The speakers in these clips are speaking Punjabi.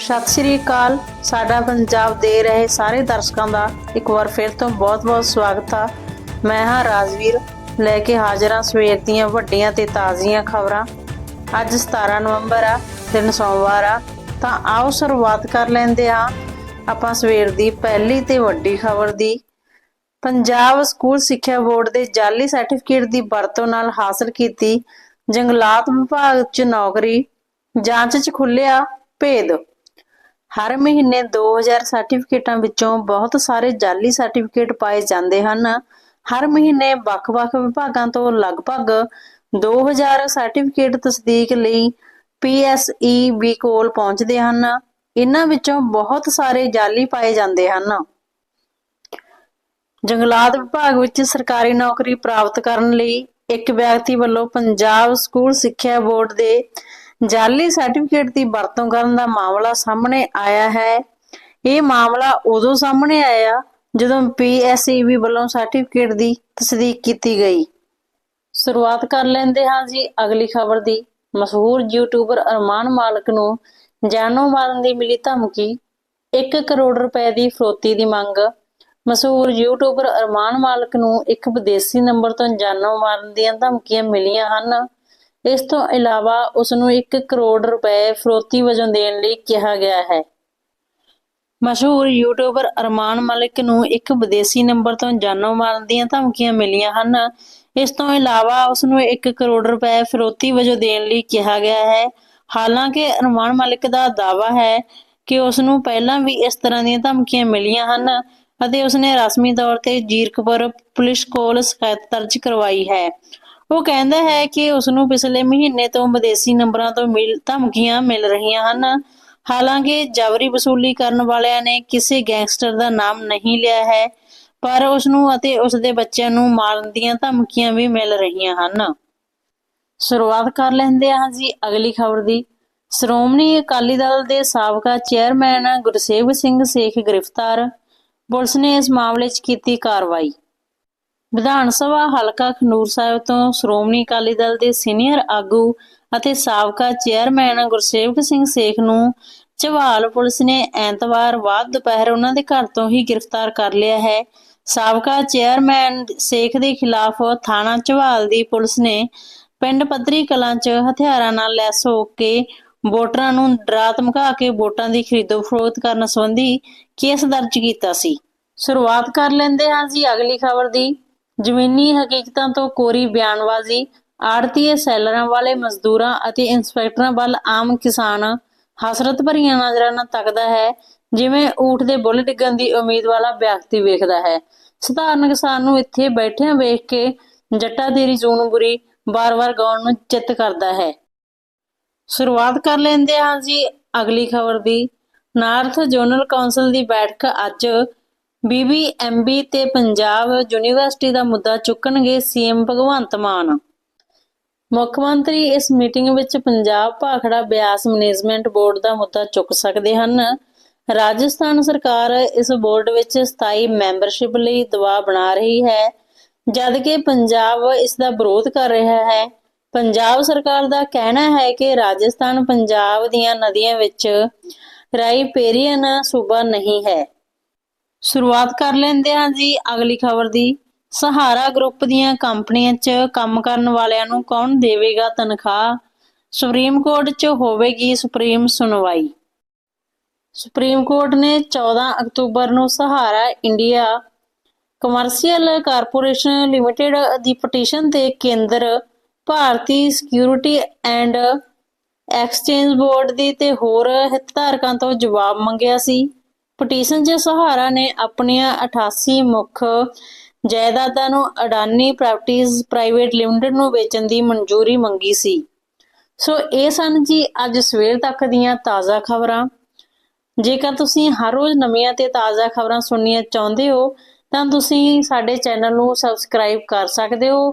ਸਤਿ ਸ਼੍ਰੀ ਅਕਾਲ। ਸਾਡਾ ਪੰਜਾਬ ਦੇ ਰਹੇ ਸਾਰੇ ਦਰਸ਼ਕਾਂ ਦਾ ਇੱਕ ਵਾਰ ਫਿਰ ਤੋਂ ਬਹੁਤ-ਬਹੁਤ ਸਵਾਗਤ ਆ। ਮੈਂ ਹਾਂ ਰਾਜਵੀਰ, ਲੈ ਕੇ ਹਾਜ਼ਰ ਹਾਂ ਸਵੇਰ ਦੀਆਂ ਵੱਡੀਆਂ ਤੇ ਤਾਜ਼ੀਆਂ ਖਬਰਾਂ। ਅੱਜ 17 ਨਵੰਬਰ ਆ, ਦਿਨ ਸੋਮਵਾਰ ਆ, ਤਾਂ ਆਓ ਸ਼ੁਰੂਆਤ ਕਰ ਲੈਂਦੇ ਹਾਂ। ਆਪਾਂ ਸਵੇਰ ਦੀ ਪਹਿਲੀ ਤੇ ਵੱਡੀ ਖਬਰ ਦੀ। ਪੰਜਾਬ ਸਕੂਲ ਸਿੱਖਿਆ ਬੋਰਡ ਦੇ ਜਾਲੀ ਸਰਟੀਫਿਕੇਟ ਦੀ ਵਰਤੋਂ ਨਾਲ ਹਾਸਲ ਕੀਤੀ ਜੰਗਲਾਤ ਵਿਭਾਗ 'ਚ ਨੌਕਰੀ। ਜਾਂਚ 'ਚ ਖੁੱਲਿਆ ਭੇਦ। ਹਰ ਮਹੀਨੇ 2000 ਸਰਟੀਫਿਕੇਟਾਂ ਵਿੱਚੋਂ ਬਹੁਤ ਸਾਰੇ ਜਾਲੀ ਸਰਟੀਫਿਕੇਟ ਪਾਏ ਜਾਂਦੇ ਹਨ। ਹਰ ਮਹੀਨੇ ਵੱਖ-ਵੱਖ ਵਿਭਾਗਾਂ ਤੋਂ ਲਗਭਗ 2000 ਸਰਟੀਫਿਕੇਟ ਤਸਦੀਕ ਲਈ PSEB ਕੋਲ ਪਹੁੰਚਦੇ ਹਨ। ਇਹਨਾਂ ਵਿੱਚੋਂ ਬਹੁਤ ਸਾਰੇ ਜਾਲੀ ਪਾਏ ਜਾਂਦੇ ਹਨ। ਜੰਗਲਾਤ ਵਿਭਾਗ ਵਿੱਚ ਸਰਕਾਰੀ ਨੌਕਰੀ ਪ੍ਰਾਪਤ ਕਰਨ ਲਈ ਇੱਕ ਵਿਅਕਤੀ ਵੱਲੋਂ ਪੰਜਾਬ ਸਕੂਲ ਸਿੱਖਿਆ ਬੋਰਡ ਦੇ ਜਾਲੀ ਸਰਟੀਫਿਕੇਟ ਦੀ ਵਰਤੋਂ ਕਰਨ ਦਾ ਮਾਮਲਾ ਸਾਹਮਣੇ ਆਇਆ ਹੈ। ਇਹ ਮਾਮਲਾ ਉਦੋਂ ਸਾਹਮਣੇ ਆਇਆ ਜਦੋਂ ਪੀਐਸਈਬੀ ਵੱਲੋਂ ਸਰਟੀਫਿਕੇਟ ਦੀ ਤਸਦੀਕ ਕੀਤੀ ਗਈ। ਸ਼ੁਰੂਆਤ ਕਰ ਲੈਂਦੇ ਹਾਂ ਜੀ ਅਗਲੀ ਖਬਰ ਦੀ। ਮਸ਼ਹੂਰ ਯੂਟਿਊਬਰ ਅਰਮਾਨ ਮਾਲਕ ਨੂੰ ਜਾਨੋਂ ਮਾਰਨ ਦੀ ਮਿਲੀ ਧਮਕੀ 1 ਕਰੋੜ ਰੁਪਏ ਦੀ ਫਰੋਤੀ ਦੀ ਮੰਗ। ਮਸ਼ਹੂਰ ਯੂਟਿਊਬਰ ਅਰਮਾਨ ਮਾਲਕ ਨੂੰ ਇੱਕ ਵਿਦੇਸ਼ੀ ਨੰਬਰ ਤੋਂ ਜਾਨੋਂ ਮਾਰਨ ਦੀਆਂ ਧਮਕੀਆਂ ਮਿਲੀਆਂ ਹਨ। ਇਸ ਤੋਂ ਇਲਾਵਾ ਉਸ ਨੂੰ 1 ਕਰੋੜ ਰੁਪਏ ਫਰੋਤੀ ਵਜੋਂ ਦੇਣ ਲਈ ਕਿਹਾ ਗਿਆ ਹੈ। ਮਸ਼ਹੂਰ ਯੂਟਿਊਬਰ ਅਰਮਾਨ ਮਲਿਕ ਨੂੰ ਇੱਕ ਵਿਦੇਸ਼ੀ ਨੰਬਰ ਤੋਂ ਜਾਨੋਂ ਮਾਰਨ ਦੀਆਂ ਧਮਕੀਆਂ ਮਿਲੀਆਂ ਹਨ। ਇਸ ਤੋਂ ਇਲਾਵਾ ਉਸ ਨੂੰ 1 ਕਰੋੜ ਰੁਪਏ ਫਰੋਤੀ ਵਜੋਂ ਦੇਣ ਲਈ ਕਿਹਾ ਗਿਆ ਹੈ। ਹਾਲਾਂਕਿ ਅਰਮਾਨ ਮਲਿਕ ਦਾ ਦਾਅਵਾ ਹੈ ਕਿ ਉਸ ਨੂੰ ਪਹਿਲਾਂ ਵੀ ਇਸ ਤਰ੍ਹਾਂ ਦੀਆਂ ਧਮਕੀਆਂ ਮਿਲੀਆਂ ਹਨ ਅਤੇ ਉਸਨੇ ਰਸਮੀ ਤੌਰ ਤੇ ਜੀਰਕਪੁਰ ਪੁਲਿਸ ਕੋਲ ਸ਼ਿਕਾਇਤ ਦਰਜ ਕਰਵਾਈ ਹੈ। ਉਹ ਕਹਿੰਦਾ ਹੈ ਕਿ ਉਸ ਨੂੰ ਪਿਛਲੇ ਮਹੀਨੇ ਤੋਂ ਵਿਦੇਸ਼ੀ ਨੰਬਰਾਂ ਤੋਂ ਮਿਲ ਧਮਕੀਆਂ ਮਿਲ ਰਹੀਆਂ ਹਨ। ਹਾਲਾਂਕਿ ਜਬਰੀ ਵਸੂਲੀ ਕਰਨ ਵਾਲਿਆਂ ਨੇ ਕਿਸੇ ਗੈਂਗਸਟਰ ਦਾ ਨਾਮ ਨਹੀਂ ਲਿਆ ਹੈ, ਪਰ ਉਸ ਨੂੰ ਅਤੇ ਉਸ ਦੇ ਬੱਚਿਆਂ ਨੂੰ ਮਾਰਨ ਦੀਆਂ ਧਮਕੀਆਂ ਵੀ ਮਿਲ ਰਹੀਆਂ ਹਨ। ਸ਼ੁਰੂਆਤ ਕਰ ਲੈਂਦੇ ਹਾਂ ਜੀ ਅਗਲੀ ਖਬਰ ਦੀ। ਸ਼੍ਰੋਮਣੀ ਅਕਾਲੀ ਦਲ ਦੇ ਸਾਬਕਾ ਚੇਅਰਮੈਨ ਗੁਰਸੇਵ ਸਿੰਘ ਸੇਖ ਗ੍ਰਿਫਤਾਰ। ਪੁਲਿਸ ਨੇ ਇਸ ਮਾਮਲੇ 'ਚ ਕੀਤੀ ਕਾਰਵਾਈ। ਵਿਧਾਨ ਸਭਾ ਹਲਕਾ ਖਨੂਰ ਸਾਹਿਬ ਤੋਂ ਸ਼੍ਰੋਮਣੀ ਅਕਾਲੀ ਦਲ ਦੇ ਸੀਨੀਅਰ ਆਗੂ ਅਤੇ ਸਾਬਕਾ ਚੇਅਰਮੈਨ ਗੁਰਸੇਵਕ ਸਿੰਘ ਸੇਖ ਨੂੰ ਚਵਾਲ ਪੁਲਿਸ ਨੇ ਐਤਵਾਰ ਬਾਅਦ ਦੁਪਹਿਰ ਉਹਨਾਂ ਦੇ ਘਰ ਤੋਂ ਹੀ ਗ੍ਰਿਫਤਾਰ ਕਰ ਲਿਆ ਹੈ। ਸਾਬਕਾ ਚੇਅਰਮੈਨ ਸੇਖ ਦੇ ਖਿਲਾਫ ਥਾਣਾ ਚਵਾਲ ਦੀ ਪੁਲਿਸ ਨੇ ਪਿੰਡ ਪੱਧਰੀ ਕਲਾਂ 'ਚ ਹਥਿਆਰਾਂ ਨਾਲ ਲੈਸ ਹੋ ਕੇ ਵੋਟਰਾਂ ਨੂੰ ਡਰਾ ਧਮਕਾ ਕੇ ਵੋਟਾਂ ਦੀ ਖਰੀਦੋ ਫਰੋਖਤ ਕਰਨ ਸੰਬੰਧੀ ਕੇਸ ਦਰਜ ਕੀਤਾ ਸੀ। ਸ਼ੁਰੂਆਤ ਕਰ ਲੈਂਦੇ ਹਾਂ ਜੀ ਅਗਲੀ ਖਬਰ ਦੀ। ਜ਼ਮੀਨੀ ਹਕੀਕਤਾਂ ਤੋਂ ਕੋਰੀ ਬਿਆਨਬਾਜ਼ੀ, ਆੜਤੀਏ ਸੈਲਰਾਂ ਵਾਲੇ ਮਜ਼ਦੂਰਾਂ ਅਤੇ ਇੰਸਪੈਕਟਰਾਂ ਵੱਲ ਆਮ ਕਿਸਾਨ ਹਸਰਤ ਭਰੀਆਂ ਨਜ਼ਰਾਂ ਨਾਲ ਤੱਕਦਾ ਹੈ, ਜਿਵੇਂ ਊਠ ਦੇ ਬੁੱਲ ਡਿੱਗਣ ਦੀ ਉਮੀਦ ਵਾਲਾ ਵਿਅਕਤੀ ਵੇਖਦਾ ਹੈ। ਸਧਾਰਨ ਕਿਸਾਨ ਨੂੰ ਇੱਥੇ ਬੈਠਿਆਂ ਵੇਖ ਕੇ ਜੱਟਾ ਤੇਰੀ ਜੂਨ ਬੁਰੀ ਵਾਰ-ਵਾਰ ਗਾਉਣ ਨੂੰ ਚਿੱਤ ਕਰਦਾ ਹੈ। ਸ਼ੁਰੂਆਤ ਕਰ ਲੈਂਦੇ ਹਾਂ ਜੀ ਅਗਲੀ ਖਬਰ ਦੀ। ਨਾਰਥ ਜ਼ੋਨਲ ਕਾਉਂਸਲ ਦੀ ਬੈਠਕ ਅੱਜ ਬੀਬੀਐਮਬੀ ਤੇ ਪੰਜਾਬ ਯੂਨੀਵਰਸਿਟੀ ਦਾ ਮੁੱਦਾ ਚੁੱਕਣਗੇ ਸੀਐਮ ਭਗਵੰਤ ਮਾਨ। ਮੁੱਖ ਮੰਤਰੀ ਇਸ ਮੀਟਿੰਗ ਵਿੱਚ ਪੰਜਾਬ ਭਾਖੜਾ ਬਿਆਸ ਮੈਨੇਜਮੈਂਟ ਬੋਰਡ ਦਾ ਮੁੱਦਾ ਚੁੱਕ ਸਕਦੇ ਹਨ। ਰਾਜਸਥਾਨ ਸਰਕਾਰ ਇਸ ਬੋਰਡ ਵਿੱਚ ਸਥਾਈ ਮੈਂਬਰਸ਼ਿਪ ਲਈ ਦਬਾਅ ਬਣਾ ਰਹੀ ਹੈ, ਜਦਕਿ ਪੰਜਾਬ ਇਸ ਦਾ ਵਿਰੋਧ ਕਰ ਰਿਹਾ ਹੈ। ਪੰਜਾਬ ਸਰਕਾਰ ਦਾ ਕਹਿਣਾ ਹੈ ਕਿ ਰਾਜਸਥਾਨ ਪੰਜਾਬ ਦੀਆਂ ਨਦੀਆਂ ਵਿੱਚ ਰਾਈਪੇਰੀਅਨ ਸੂਬਾ ਨਹੀਂ ਹੈ। ਸ਼ੁਰੂਆਤ ਕਰ ਲੈਂਦੇ ਹਾਂ ਜੀ ਅਗਲੀ ਖਬਰ ਦੀ। ਸਹਾਰਾ ਗਰੁੱਪ ਦੀਆਂ ਕੰਪਨੀਆਂ 'ਚ ਕੰਮ ਕਰਨ ਵਾਲਿਆਂ ਨੂੰ ਕੌਣ ਦੇਵੇਗਾ ਤਨਖਾਹ? ਸੁਪਰੀਮ ਕੋਰਟ 'ਚ ਹੋਵੇਗੀ ਸੁਪਰੀਮ ਸੁਣਵਾਈ। ਸੁਪਰੀਮ ਕੋਰਟ ਨੇ 14 ਅਕਤੂਬਰ ਨੂੰ Sahara India commercial corporation limited ਦੀ ਪਟੀਸ਼ਨ ਤੇ ਕੇਂਦਰ Bharati security and exchange board ਦੀ ਤੇ ਹੋਰ ਹਿੱਤਧਾਰਕਾਂ ਤੋਂ ਜਵਾਬ ਮੰਗਿਆ ਸੀ। ਪਟੀਸ਼ਨ 'ਚ ਸਹਾਰਾ ਨੇ ਆਪਣੀਆਂ 88 ਮੁੱਖ ਜਾਇਦਾਦਾਂ ਨੂੰ ਅਡਾਨੀ ਪ੍ਰਾਪਰਟੀਜ਼ ਪ੍ਰਾਈਵੇਟ ਲਿਮਟਿਡ ਨੂੰ ਵੇਚਣ ਦੀ ਮਨਜ਼ੂਰੀ ਮੰਗੀ ਸੀ। ਸੋ ਇਹ ਸਨ ਜੀ ਅੱਜ ਸਵੇਰ ਤੱਕ ਦੀਆਂ ਤਾਜ਼ਾ ਖਬਰਾਂ। ਜੇਕਰ ਤੁਸੀਂ ਹਰ ਰੋਜ਼ ਨਵੀਆਂ ਤੇ ਤਾਜ਼ਾ ਖਬਰਾਂ ਸੁਣਨੀਆਂ ਚਾਹੁੰਦੇ ਹੋ, ਤਾਂ ਤੁਸੀਂ ਸਾਡੇ ਚੈਨਲ ਨੂੰ ਸਬਸਕ੍ਰਾਈਬ ਕਰ ਸਕਦੇ ਹੋ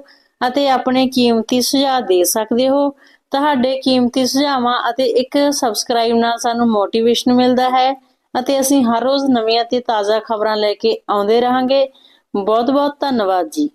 ਅਤੇ ਆਪਣੇ ਕੀਮਤੀ ਸੁਝਾਅ ਦੇ ਸਕਦੇ ਹੋ। ਤੁਹਾਡੇ ਕੀਮਤੀ ਸੁਝਾਵਾਂ ਅਤੇ ਇੱਕ ਸਬਸਕ੍ਰਾਈਬ ਨਾਲ ਸਾਨੂੰ ਮੋਟੀਵੇਸ਼ਨ ਮਿਲਦਾ ਹੈ। ਅਤੇ ਅਸੀਂ ਹਰ ਰੋਜ਼ ਨਵੀਆਂ ਤੇ ਤਾਜ਼ਾ ਖਬਰਾਂ ਲੈ ਕੇ ਆਉਂਦੇ ਰਹਾਂਗੇ। ਬਹੁਤ ਬਹੁਤ ਧੰਨਵਾਦ ਜੀ।